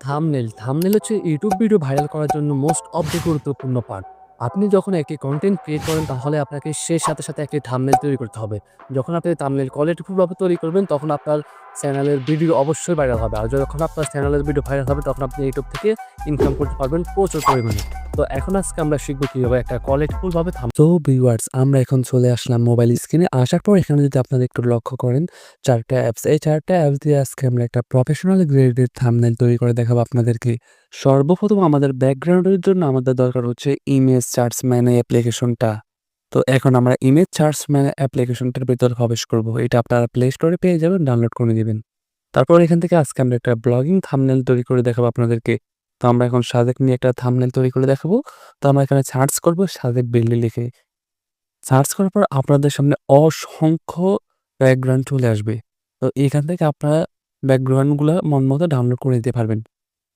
Thumbnail thumbnail হচ্ছে YouTube video viral করার জন্য মোস্ট অব দি গুরুত্বপূর্ণ পার্ট আপনি যখন একটি কন্টেন্ট ক্রিয়েট করেন, তাহলে আপনাকে সেই সাথে সাথে একটি থামনেল তৈরি করতে হবে। যখন আপনি থামনেল কোয়ালিটিফুলভাবে তৈরি করবেন, তখন আপনার চ্যানেলের ভিডিও অবশ্যই ভাইরাল হবে। আর যখন আপনার চ্যানেলের ভিডিও ভাইরাল হবে, তখন আপনি ইউটিউব থেকে ইনকাম করতে পারবেন প্রচুর পরিমাণে। তো এখন আজকে আমরা শিখব কীভাবে একটা কোয়ালিটিফুলভাবে থাম তো ভিউয়ার্স আমরা এখন চলে আসলাম মোবাইল স্ক্রিনে আসার পর এখানে যদি আপনারা একটু লক্ষ্য করেন, চারটা অ্যাপস এই চারটা অ্যাপস দিয়ে আজকে আমরা একটা প্রফেশনাল গ্রেডের থামনেল তৈরি করে দেখাবো আপনাদেরকে। সর্বপ্রথম আমাদের ব্যাকগ্রাউন্ডের জন্য আমাদের দরকার হচ্ছে ইমেজ চার্টস ম্যানে অ্যাপ্লিকেশনটা তো এখন আমরা ইমেজ চার্টস ম্যানে অ্যাপ্লিকেশনটার ভিতর প্রবেশ করব। এটা আপনারা প্লে স্টোরে পেয়ে যাবেন ডাউনলোড করে নেবেন। তারপর এখান থেকে আজকে আমরা একটা ব্লগিং থামনেল তৈরি করে দেখাবো আপনাদেরকে। তো আমরা এখন সাজেক নিয়ে একটা থাম্বনেল তৈরি করে দেখাবো। তো আমরা এখানে সার্চ করব সাজেক বিল্লি লিখে। সার্চ করার পর আপনাদের সামনে অসংখ্য ব্যাকগ্রাউন্ড চলে আসবে। তো এখান থেকে আপনারা ব্যাকগ্রাউন্ডগুলো মন মতো ডাউনলোড করে নিতে পারবেন।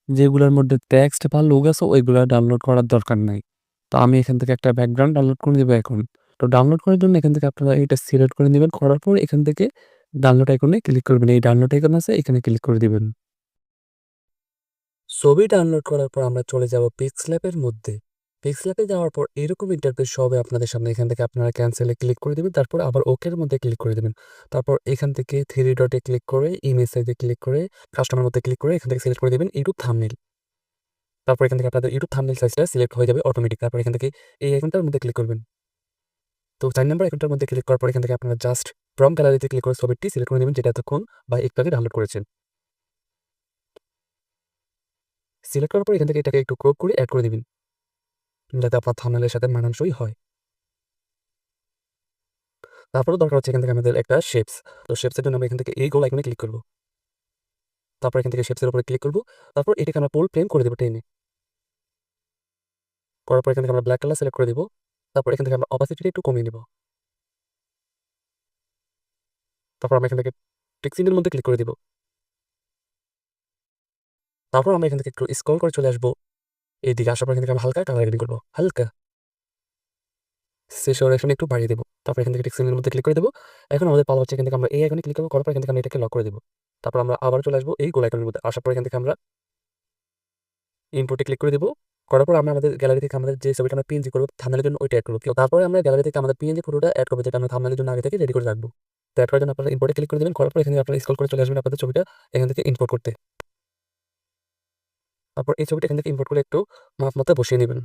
যেগুলোর মধ্যে টেক্সট বা লোক আছে, ওইগুলো ডাউনলোড করার দরকার নাই। তো আমি এখান থেকে একটা ব্যাকগ্রাউন্ড ডাউনলোড করে দেবো এখন। তো ডাউনলোড করার জন্য এখান থেকে আপনারা এটা সিলেক্ট করে নেবেন। করার পর এখান থেকে ডাউনলোড আইকনে ক্লিক করবেন। এই ডাউনলোড আইকন আছে, এখানে ক্লিক করে দিবেন। ছবি ডাউনলোড করার পর আমরা চলে যাব পিক্সল্যাপের মধ্যে। পিক্সল্যাপে যাওয়ার পর এরকম ইন্টারফেস হবে আপনাদের সামনে এখান থেকে আপনারা ক্যান্সেলে ক্লিক করে দেবেন, তারপর আবার ওকের মধ্যে ক্লিক করে দেবেন। তারপর এখান থেকে থ্রি ডটে ক্লিক করে ইমেজ সাইজে ক্লিক করে কাস্টমার মধ্যে ক্লিক করে এখান থেকে সিলেক্ট করে দেবেন ইউটিউব থামনেল তারপর এখান থেকে আপনাদের ইউটিউব থামনেল সাইজটা সিলেক্ট হয়ে যাবে অটোমেটিক তারপর এখান থেকে এই আইকনটার মধ্যে ক্লিক করবেন। তো চার নাম্বার আইকনটার মধ্যে ক্লিক করার পর এখান থেকে আপনারা জাস্ট ফ্রম গ্যালারিতে ক্লিক করে ছবিটি সিলেক্ট করে নেবেন, যেটা এতক্ষণ বা একটু আগে ডাউনলোড করেছেন। সিলেক্ট করার পর এখান থেকে এটাকে একটু ক্রপ করে অ্যাড করে দিবেন। যাতে আপনার থামনেলের সাথে মানানসই হয়। তারপরে দরকার হচ্ছে এখান থেকে আমাদের একটা শেপস তো শেপসের জন্য আমরা এখান থেকে এই গোল আইকনে ক্লিক করব। তারপর এখান থেকে শেপসের উপরে ক্লিক করব। তারপর এটাকে আমরা পোল প্লেন করে দেবো টেনে। করার পর এখান থেকে আমরা ব্ল্যাক কালার সিলেক্ট করে দিব। তারপর এখান থেকে আমরা অপাসিটিটা একটু কমিয়ে নেব। তারপর আমরা এখান থেকে টেক্সিনের মধ্যে ক্লিক করে দিব। তারপর আমরা এখান থেকে একটু স্ক্রল করে চলে আসব। এইদিকে আসার পর এখান থেকে হালকা কালার গ্রেডিং করব, হালকা। শেষ সেশন একটু বাড়িয়ে দেবো, তারপর এখান থেকে টেক্সিনের মধ্যে ক্লিক করে দেবো। এখন আমাদের পাওয়া হচ্ছে এখান থেকে আমরা এই আইকনে ক্লিক করব, করার পর এখান থেকে আমরা এটাকে লক করে দেবো। তারপর আমরা আবার চলে আসব এই গোল আইকনের মধ্যে। আসার পর এখান থেকে আমরা ইনপুটে ক্লিক করে দেবো। করার পর আমরা আমাদের গ্যালারি থেকে আমাদের যে ছবিটা আমরা পিএনজি করব থামনেলের জন্য ওইটা অ্যাড করব তারপরে আমরা গ্যালারি থেকে আমাদের পিএনজি ফটোটা অ্যাড করব, যেটা আমরা থামনেলের জন্য আগে থেকে রেডি করে রাখব। তো অ্যাড করার জন্য আপনারা ইম্পোর্টে ক্লিক করে দেবেন, করার পর এখানে আপনারা স্ক্রল করে চলে আসবেন আপনাদের ছবিটা এখান থেকে ইম্পোর্ট করতে। তারপর এই ছবিটা এখান থেকে ইম্পোর্ট করে একটু মাপ মতো বসিয়ে নেবেন।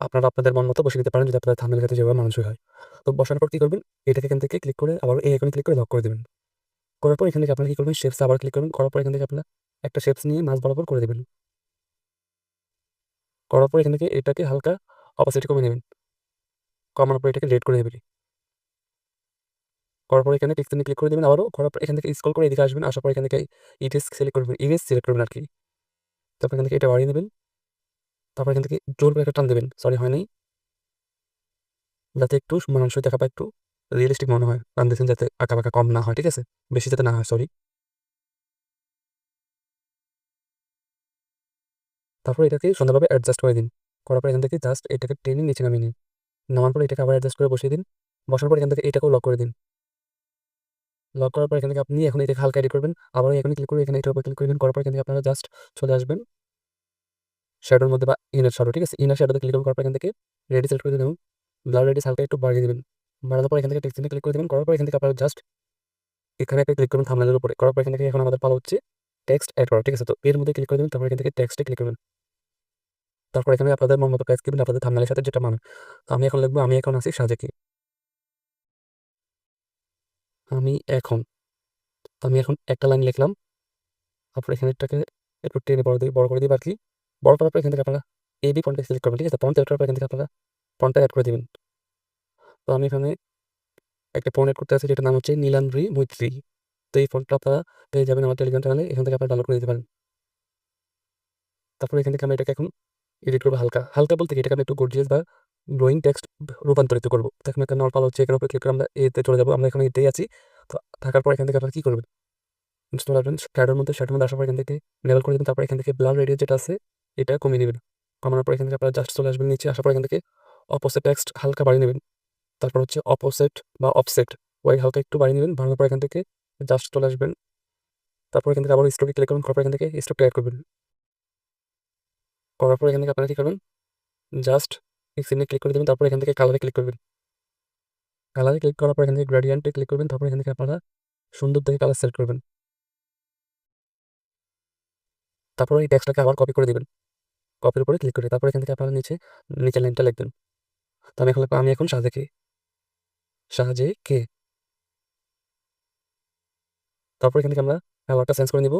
আপনারা আপনাদের মন মতো বসিয়ে নিতে পারেন যদি আপনাদের থামনেল ক্ষেত্রে যেভাবে মানুষই হয়। তো বসানোর পর কী করবেন? এটাকে এখান থেকে ক্লিক করে আবার এই ক্লিক করে লক করে দেবেন। করার পর এখান থেকে আপনারা কী করবেন? শেপস আবার ক্লিক করবেন। করার পর এখান থেকে আপনারা একটা শেপস নিয়ে মাছ বরাবর করে দেবেন। করার পর এখান থেকে এটাকে হালকা অপাসিটি কমে নেবেন। কমানোর পর এটাকে রেড করে দেবেন করার পর এখানে টেক্সট ক্লিক করে দেবেন, আবারও করার পর এখান থেকে স্ক্রল করে এদিকে আসবেন, আসার পর এখান থেকে ইটেস সিলেক্ট করবেন ইমেজ সিলেক্ট করবেন আর কি তারপর এখান থেকে এটা বাড়িয়ে নেবেন তারপর এখান থেকে জোর করে একটা টান দেবেন সরি হয় নাই। যাতে একটু মানানসই দেখা পায় একটু রিয়েলিস্টিক মনে হয়, টান দিয়েছেন যাতে আঁকা বাঁকা কম না হয়, ঠিক আছে? বেশি যাতে না হয় সরি তারপর এটাকে সুন্দরভাবে অ্যাডজাস্ট করে দিন। করার পর এখান থেকে জাস্ট এটাকে টেনে নিচে নামিয়ে নিন। নামার পর এটাকে আবার অ্যাডজাস্ট করে বসিয়ে দিন। বসার পর এখান থেকে এটাকেও লক করে দিন। লক করার পর এখান আপনি এখন এটাকে হালকা এডিট করবেন। আবার এখানে ক্লিক করে এখানে এটার উপর ক্লিক করবেন, করার পর এখান আপনারা জাস্ট চলে আসবেন। শ্যাডোর মধ্যে বা ইনার শ্যাডো ঠিক আছে? ইনার শ্যাডোতে ক্লিক করার পর এখান থেকে রেডি সিলেক্ট করে দেবেন। ব্লার রেডিস হালকা একটু বাড়িয়ে দেবেন। বাড়ানোর পর এখান থেকে টেক্সটিনে ক্লিক করে দেবেন। করার পর এখান থেকে আপনারা জাস্ট এখানে একটা ক্লিক করবেন থামলানের উপরে। করার পর এখান থেকে এখন আমাদের পালা হচ্ছে টেক্সট অ্যাড করা, ঠিক আছে? তো এর মধ্যে ক্লিক করে দেবেন, তারপর এখান থেকে টেক্সটে ক্লিক করবেন। তারপর এখানে আপনাদের মন মতো কাজ করবেন আপনাদের থামনালের সাথে যেটা মানে। আমি এখন লিখব, আমি এখন আছি সাজেকি। আমি এখন আমি এখন একটা লাইন লিখলাম। তারপর এখানে এটাকে একটু টেনে বড় দিয়ে, বড় করে দিই আর কি। বড় করার পর এখান থেকে আপনারা এ বি ফন্টে সিলেক্ট করবেন, ঠিক আছে? ফন্ট সিলেক্ট করার পর এখান থেকে আপনারা ফন্টটা অ্যাড করে দেবেন। তো আমি এখানে একটা ফোন অ্যাড করতে আছে, যেটার নাম হচ্ছে নীলান্দ্রি মৈত্রী। তো এই ফোনটা আপনারা পেয়ে যাবেন আমার টেলিগ্রাম চ্যানেলে এখান থেকে আপনারা ডাউনলোড করে দিতে পারেন। তারপর এখান থেকে আমি এটাকে এখন এডিট করব হালকা। হালকা বলতে এটাকে আমি একটু গর্জিয়াস বা গ্রোয়িং টেক্সট রূপান্তরিত করব। তখন একটা নর্মাল হচ্ছে এখানে ক্লিক করে আমরা এতে চলে যাব। আমরা এখানে এতেই আছি। তো থাকার পর এখান থেকে আপনারা কী করবেন চলে আসবেন শ্যাডোর মধ্যে শ্যাডোর মধ্যে আসার পর এখান থেকে লেভেল করে দেবেন তারপর এখান থেকে ব্লার রেডিয়াস যেটা আছে এটা কমিয়ে নেবেন কমানোর পর এখান থেকে আপনারা জাস্ট চলে আসবেন নিচে আসার পর এখান থেকে অপোসিট টেক্সট হালকা বাড়িয়ে নেবেন তারপর হচ্ছে অপোসিট বা অফসেট ওয়াই হালকা একটু বাড়িয়ে নেবেন বাড়ানোর পর এখান থেকে জাস্ট চলে আসবেন তারপর এখান থেকে আবার স্টকে ক্লিক করবেন করার পর এখান থেকে স্টকটা অ্যাড করবেন করার পর এখান থেকে আপনারা কী করবেন জাস্ট এক্সিনে ক্লিক করে দেবেন তারপর এখান থেকে কালারে ক্লিক করবেন কালারে ক্লিক করার পর এখান থেকে গ্রেডিয়েন্টে ক্লিক করবেন, তারপর এখান থেকে আপনারা সুন্দর দেখে কালার সেট করবেন। তারপর এই টেক্সটটাকে আবার কপি করে দিবেন। কপির উপরে ক্লিক করে তারপর এখান থেকে আপনারা নিচে, নিচের লাইনটা লিখবেন। তো আমি এখন আমি এখন সাজে কে? সাজে কে? তারপর এখান থেকে আমরা কালারটা চেঞ্জ করে নিব।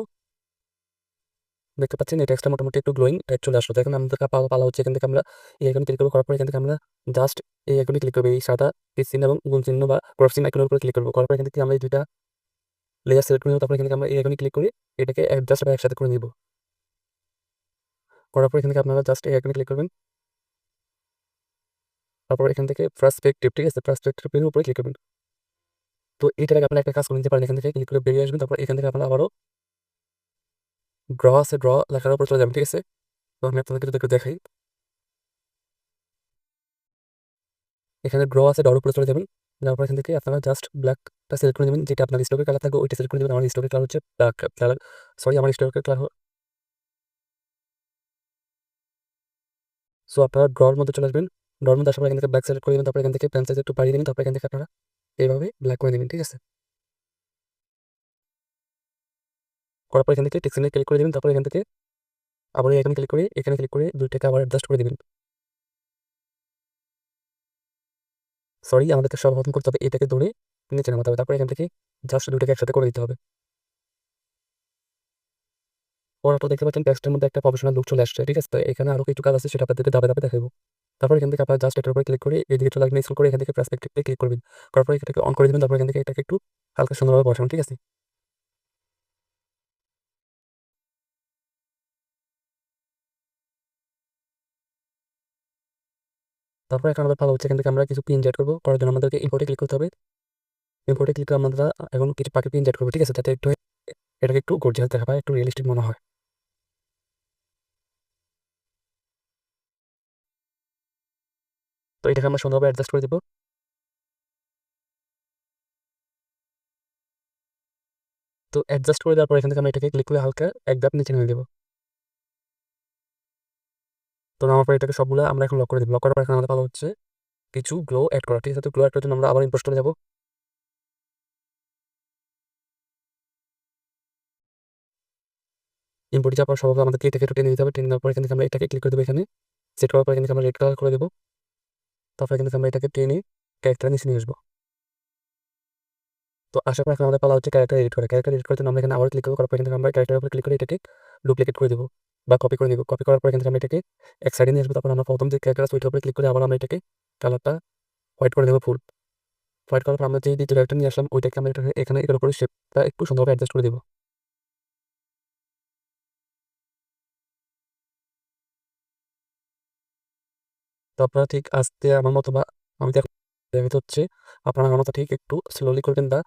দেখতে পাচ্ছেন, এই টেক্সটটা মোটামুটি একটু গ্লোয়িং চলে আসলো। এখন আমাদের পালা পালা হচ্ছে, এখান থেকে আমরা এই আইকনে ক্লিক করব, করার পর এখান থেকে আমরা জাস্ট এই আইকনে ক্লিক করব, এই সাদা টিক চিহ্ন এবং গুণ চিহ্ন বা ক্রস চিহ্ন আইকনের উপরে ক্লিক করব। করার পর এখান থেকে আমরা এই দুইটা লেয়ার সিলেক্ট করে নেব, তারপর এখান থেকে আমরা এই আইকনে ক্লিক করে এটাকে জাস্ট একসাথে করে নিব। করার পর এখান থেকে আপনারা জাস্ট এই আইকনে ক্লিক করবেন। তারপর এখান থেকে পার্সপেক্টিভ ঠিক আছে? পার্সপেক্টিভের উপরে ক্লিক করবেন। তো আগে আপনারা একটা কাজ করে নিতে পারেন, এখান থেকে ক্লিক করে বেরিয়ে আসবেন, তারপর এখান থেকে আপনারা আবারও ড্র আছে ড্র লেখার উপর চলে যাবেন ঠিক আছে? তো আমি আপনাদেরকে একটু দেখাই। এখানে ড্র আছে ড্রর উপরে চলে যাবেন। তারপর এখান থেকে আপনারা জাস্ট ব্ল্যাকটা সিলেক্ট করে নেবেন, যেটা আপনার স্টকের কালার থাকবে, ওইটা সিলেক্ট করে নেবেন। আমার স্টকের কালার হচ্ছে ব্ল্যাক কালার সরি আমার স্টকের কালার সো আপনারা ড্রর মধ্যে চলে আসবেন। ড্রর মধ্যে আসার পর এখান থেকে ব্ল্যাক সিলেক্ট করে দেবেন তারপর এখান থেকে পেন একটু বাড়িয়ে দেবেন তারপর এখান থেকে আপনারা এইভাবে ব্ল্যাক করে দেবেন ঠিক আছে? করার পর এখান থেকে টেক্সিনে ক্লিক করে দেবেন তারপর এখান থেকে আবার এখানে ক্লিক করে এখানে ক্লিক করে দুইটাকে আবার অ্যাডজাস্ট করে দেবেন সরি আমাদেরকে সব করতে হবে এটাকে ধরে নিচে নামাতে হবে তারপর এখান থেকে জাস্ট দুইটাকে একসাথে করে দিতে হবে করার পর দেখতে পাচ্ছেন টেক্সটের মধ্যে একটা প্রফেশনাল লুক চলে আসছে ঠিক আছে তো এখানে আরও কিছু কাজ আছে সেটা আপনাদেরকে ধাপে ধাপে দেখাবো তারপর এখান থেকে আপনার জাস্ট এটার উপরে ক্লিক করে এদিকে চলে আসবেন স্কুল করে এখান থেকে পার্সপেক্টিভে ক্লিক করবেন করার পর এটাকে অন করে দেবেন তারপর এখান থেকে এটাকে একটু হালকা সুন্দরভাবে বসান ঠিক আছে তারপর এখন আমাদের ভালো হচ্ছে, এখান থেকে আমরা কিছু পিন জেড করব। করার জন্য আমাদেরকে ইম্পোর্টে ক্লিক করতে হবে। ইম্পোর্টে ক্লিক করে আমরা এখন কিছু পাখি পিন জেড করব, ঠিক আছে? যাতে একটু এটাকে একটু গর্জিয়াস দেখা পায় একটু রিয়েলিস্টিক মনে হয়। তো এটাকে আমরা সুন্দরভাবে অ্যাডজাস্ট করে দেবো। তো অ্যাডজাস্ট করে দেওয়ার পর এখান থেকে আমরা এটাকে ক্লিক করে হালকা এক ধাপ নিচে নিয়ে দেবো। তো নামার পর এটাকে সবগুলো আমরা এখন লক করে দেবো লক করার পর এখন আমাদের ভালো হচ্ছে কিছু গ্লো অ্যাড করা, ঠিক আছে? তো গ্লো অ্যাড করার জন্য আমরা আবার ইম্পোস্ট করে যাব। ইম্পোর্টে যাওয়ার পর আমাদেরকে এটাকে একটু টেনে দিতে হবে? টেনে দেওয়ার পর এখান আমরা এটাকে ক্লিক করে দেবো এখানে। সেট করার পর এখানে আমরা রেড কালার করে দেবো। তারপর এখান আমরা এটাকে টেনে ক্যারেক্টার নিচে নিয়ে আসব। তো আসার পর এখন আমাদের পালা হচ্ছে ক্যারেক্টার এডিট করে। ক্যারেক্টার এডিট জন্য আমরা এখানে আবার ক্লিক করব। করার পর এখান আমরা ক্যারেক্টারের উপর ক্লিক করে এটাকে ডুপ্লিকেট করে দেবো। বা কপি করে দেবো কপি করার পর থেকে আমরা এটাকে এক সাইডে নিয়ে আসব। তারপর আমরা প্রথম যে ক্যারেক্টার আছে ওইটার উপরে ক্লিক করে আবার আমরা এটাকে কালারটা হোয়াইট করে দেবো ফুল হোয়াইট করার পর আমরা যে দ্বিতীয় ক্যারেক্টার নিয়ে আসলাম, ওইটাকে আমরা এখানে এটার উপরে শেপটা একটু সুন্দরভাবে অ্যাডজাস্ট করে দেবো। তো আপনারা ঠিক আস্তে আমার মতো বা আমি দেখো হচ্ছে আপনারা আমার মতো ঠিক একটু স্লোলি করবেন বা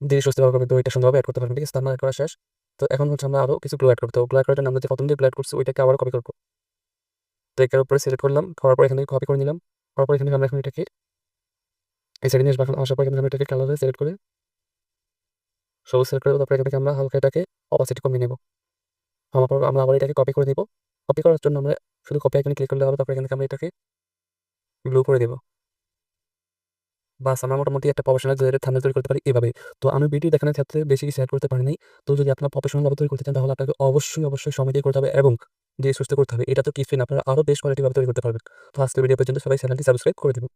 ধীরে সুস্থ করবেন। তো ওইটা সুন্দরভাবে অ্যাড করতে পারবেন, ঠিক আছে? মানে করা শেষ। তো এখন হচ্ছে আমরা আরও কিছু গ্লো করব। তো গ্লো অ্যাড করার আমরা যে প্রথম দিয়ে গ্লো করছি, ওইটাকে আবার কপি করব। তো এটার উপরে সিলেক্ট করলাম করার পর এখানে কপি করে নিলাম। করার পর এখানে আমরা এখন এটাকে এই সাইডে নিয়ে আসব। আসার পর এখানে আমরা এটাকে কালারে সিলেক্ট করে সবুজ সিলেক্ট করে তারপরে এখান থেকে আমরা হালকা এটাকে অপাসিটি কমিয়ে নেব। আমার পর আমরা আবার এটাকে কপি করে দিব কপি করার জন্য আমরা শুধু কপি এখানে ক্লিক করলে হবে, তারপরে এখানে আমরা এটাকে ব্লু করে দেবো। বাস আমরা মোটামুটি একটা প্রফেশনাল থামনেল তৈরি করতে পারি এভাবে। তো আমি ভিডিও দেখানোর ক্ষেত্রে বেশি শেয়ার করতে পারি নাই। তো যদি আপনার প্রফেশনালভাবে তৈরি করতে চান, তাহলে আপনাকে অবশ্যই অবশ্যই সময় দিয়ে করতে হবে এবং যে সুস্থ করতে হবে। এটা তো কিছুই না, আপনারা আরও বেশ কোয়ালিটিভাবে তৈরি করতে পারবেন। তো আজকে ভিডিও পর্যন্ত সবাই চ্যানেলটি সাবস্ক্রাইব করে দেবেন।